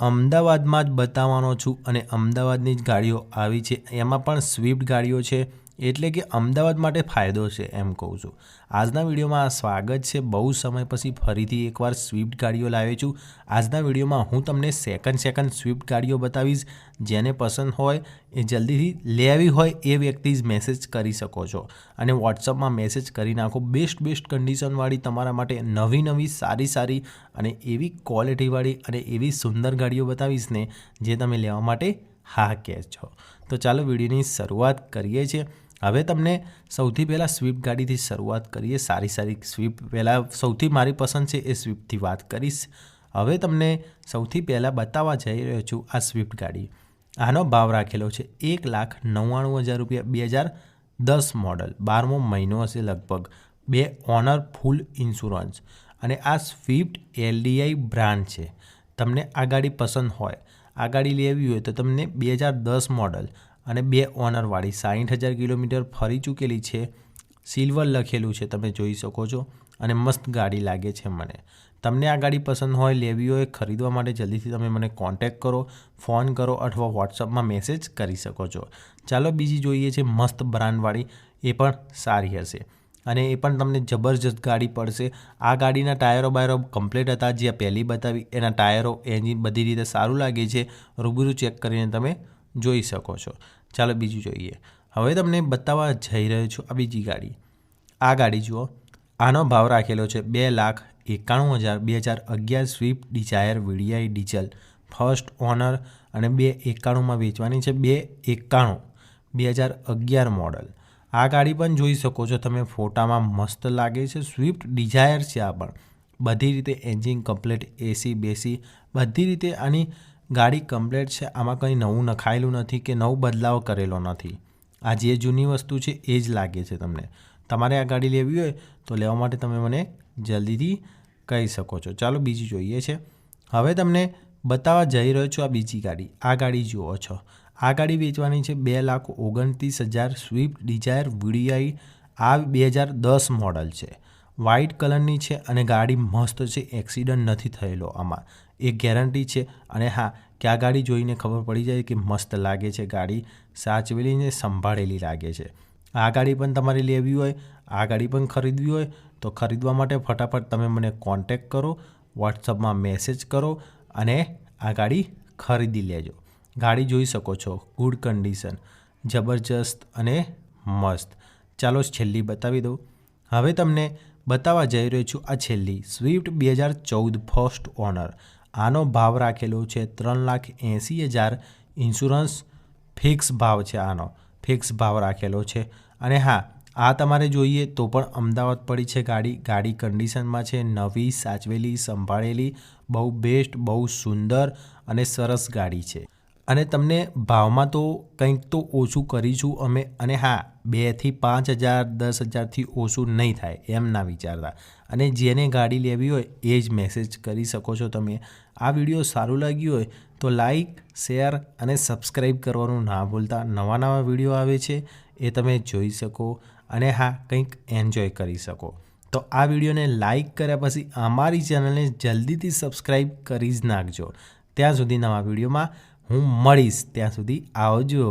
અમદાવાદમાં જ બતાવવાનો છું અને અમદાવાદની જ ગાડીઓ આવી છે. એમાં પણ સ્વિફ્ટ ગાડીઓ છે. એટલે કે અમદાવાદ માટે ફાયદો છે એમ કહું છું. આજના વિડીયોમાં સ્વાગત છે. બહુ સમય પછી ફરીથી એકવાર સ્વિફ્ટ ગાડીઓ લાવ્યો છું. આજના વિડીયોમાં હું તમને સેકન્ડ સેકન્ડ સ્વિફ્ટ ગાડીઓ બતાવીશ. જેને પસંદ હોય, એ જલ્દીથી લેવી હોય એ વ્યક્તિ જ મેસેજ કરી શકો છો. અને વોટ્સઅપમાં મેસેજ કરી નાખો. બેસ્ટ બેસ્ટ કન્ડિશનવાળી તમારા માટે નવી નવી, સારી સારી અને એવી ક્વોલિટીવાળી અને એવી સુંદર ગાડીઓ બતાવીશ ને, જે તમે લેવા માટે હા કહેશો તો ચાલો વિડીયોની શરૂઆત કરીએ છીએ. હવે તમને સૌથી પહેલાં સ્વિફ્ટ ગાડીથી શરૂઆત કરીએ, સારી સારી સ્વિફ્ટ પહેલાં સૌથી મારી પસંદ છે એ સ્વિફ્ટથી વાત કરીશ. હવે તમને સૌથી પહેલાં બતાવવા જઈ રહ્યો છું આ સ્વિફ્ટ ગાડી. આનો ભાવ રાખેલો છે એક લાખ નવ્વાણું હજાર રૂપિયા, બે હજાર દસ મોડલ, બારમો મહિનો હશે લગભગ, બે ઓનર ફૂલ ઇન્સ્યોરન્સ. અને આ સ્વિફ્ટ એલડીઆઈ બ્રાન્ડ છે. તમને આ ગાડી પસંદ હોય, આ ગાડી લેવી હોય તો તમને બે હજાર દસ મોડલ અને બે ઓનરવાળી સાઠ હજાર કિલોમીટર ફરી ચૂકેલી છે. સિલ્વર લખેલું છે, તમે જોઈ શકો છો. અને મસ્ત ગાડી લાગે છે મને. તમને આ ગાડી પસંદ હોય, લેવી હોય, ખરીદવા માટે જલ્દીથી તમે મને કોન્ટેક કરો ફોન કરો અથવા વોટ્સઅપમાં મેસેજ કરી શકો છો. ચાલો બીજી જોઈએ છે મસ્ત બ્રાન્ડવાળી. એ પણ સારી હશે. અને એ પણ તમને જબરજસ્ત ગાડી પડશે. આ ગાડીના ટાયરો બાયરો કમ્પ્લીટ હતા. જે પહેલી બતાવી, એના ટાયરો, એન્જિન બધી રીતે સારું લાગે છે. રૂબરૂ ચેક કરીને તમે જોઈ શકો છો. ચાલો બીજું જોઈએ. હવે તમને બતાવવા જઈ રહ્યો છું આ બીજી ગાડી. આ ગાડી જુઓ. આનો ભાવ રાખેલો છે બે લાખ એકાણું હજાર બે હજાર અગિયાર Swift Dzire VDI diesel first owner અને બે એકાણુંમાં વેચવાની છે બે એકાણું. બે હજાર અગિયાર મોડલ આ ગાડી પણ જોઈ શકો છો તમે, ફોટામાં મસ્ત લાગે છે. સ્વિફ્ટ ડિઝાયર છે આ પણ. બધી રીતે એન્જિન કમ્પ્લીટ એસી બેસી બધી રીતે આની ગાડી કમ્પ્લેટ છે, આમાં કંઈ નવું નખાયેલું નથી કે નવું બદલાવ કરેલો નથી. આ જે જૂની વસ્તુ છે, એ જ લાગે છે તમને. તમારે આ ગાડી લેવી હોય, તો લેવા માટે તમે મને જલ્દીથી કહી શકો છો. ચાલો બીજી જોઈએ છે. હવે તમને બતાવવા જઈ રહ્યો છું આ બીજી ગાડી. આ ગાડી જુઓ છો. આ ગાડી વેચવાની છે બે લાખ ઓગણત્રીસ હજાર સ્વિફ્ટ ડિઝાયર વીડીઆઈ આ બે હજાર દસ મોડલ છે. વ્હાઇટ કલરની છે અને ગાડી મસ્ત છે એક્સિડન્ટ નથી થયેલો આમાં. એ ગેરંટી છે. અને હા કે આ ગાડી જોઈને ખબર પડી જાય કે મસ્ત લાગે છે ગાડી સાચવેલી ને સંભાળેલી લાગે છે. આ ગાડી પણ તમારે લેવી હોય, આ ગાડી પણ ખરીદવી હોય, તો ખરીદવા માટે ફટાફટ તમે મને કોન્ટેક કરો વોટ્સઅપમાં મેસેજ કરો અને આ ગાડી ખરીદી લેજો. ગાડી જોઈ શકો છો ગુડ કન્ડિશન જબરજસ્ત અને મસ્ત. ચાલો છેલ્લી બતાવી દઉં. હવે તમને બતાવવા જઈ રહ્યો છું આ છેલ્લી સ્વિફ્ટ બે હજાર ચૌદ ફર્સ્ટ ઓનર આનો ભાવ રાખેલો છે ત્રણ લાખ એંસી હજાર. ઇન્સ્યોરન્સ ફિક્સ ભાવ છે આનો, ફિક્સ ભાવ રાખેલો છે. અને હા, આ તમારે જોઈએ તો પણ અમદાવાદ પડી છે ગાડી. ગાડી કન્ડિશનમાં છે નવી, સાચવેલી, સંભાળેલી, બહુ બેસ્ટ, બહુ સુંદર અને સરસ ગાડી છે. અને તમને ભાવમાં તો કંઈક તો ઓછું કરીશું અમે. અને હા બેથી પાંચ હજાર, દસ હજારથી ઓછું નહીં થાય એમ ના વિચારતા. અને જેને ગાડી લેવી હોય એ જ મેસેજ કરી શકો છો તમે. આ વીડિયો સારું લાગ્યું હોય તો લાઈક શેર અને સબસ્ક્રાઈબ કરવાનું ના ભૂલતા. નવા નવા વીડિયો આવે છે એ તમે જોઈ શકો અને હા, કંઈક એન્જોય કરી શકો. તો આ વિડીયોને લાઈક કર્યા પછી અમારી ચેનલને જલ્દીથી સબસ્ક્રાઈબ કરી જ નાખજો. ત્યાં સુધી નવા વિડીયોમાં હું મળીશ. ત્યાં સુધી આવજો.